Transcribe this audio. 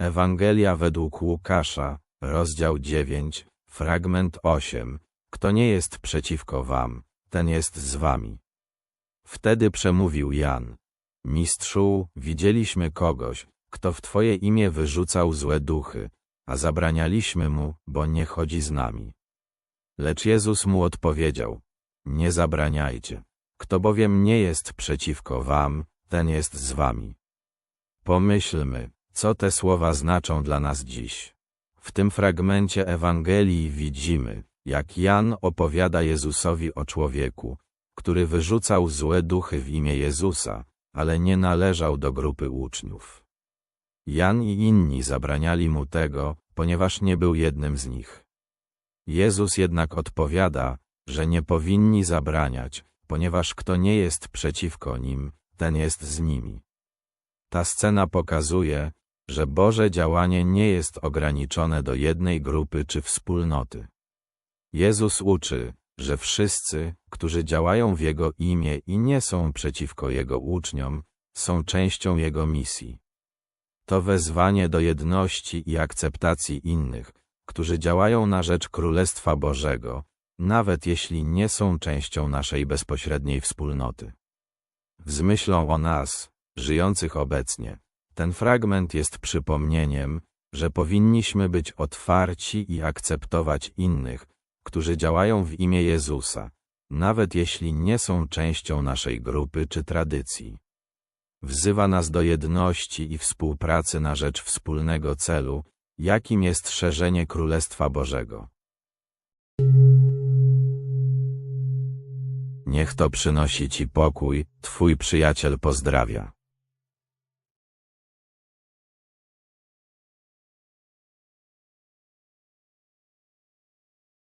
Ewangelia według Łukasza, rozdział 9, fragment 8. Kto nie jest przeciwko wam, ten jest z wami. Wtedy przemówił Jan. Mistrzu, widzieliśmy kogoś, kto w Twoje imię wyrzucał złe duchy, a zabranialiśmy mu, bo nie chodzi z nami. Lecz Jezus mu odpowiedział, nie zabraniajcie. Kto bowiem nie jest przeciwko wam, ten jest z wami. Pomyślmy, co te słowa znaczą dla nas dziś. W tym fragmencie Ewangelii widzimy, jak Jan opowiada Jezusowi o człowieku, który wyrzucał złe duchy w imię Jezusa, ale nie należał do grupy uczniów. Jan i inni zabraniali mu tego, ponieważ nie był jednym z nich. Jezus jednak odpowiada, że nie powinni zabraniać, ponieważ kto nie jest przeciwko nim, ten jest z nimi. Ta scena pokazuje, że Boże działanie nie jest ograniczone do jednej grupy czy wspólnoty. Jezus uczy, że wszyscy, którzy działają w Jego imię i nie są przeciwko Jego uczniom, są częścią Jego misji. To wezwanie do jedności i akceptacji innych, którzy działają na rzecz Królestwa Bożego, nawet jeśli nie są częścią naszej bezpośredniej wspólnoty. Z myślą o nas, żyjących obecnie, ten fragment jest przypomnieniem, że powinniśmy być otwarci i akceptować innych, którzy działają w imię Jezusa, nawet jeśli nie są częścią naszej grupy czy tradycji. Wzywa nas do jedności i współpracy na rzecz wspólnego celu, jakim jest szerzenie Królestwa Bożego. Niech to przynosi Ci pokój, Twój przyjaciel pozdrawia.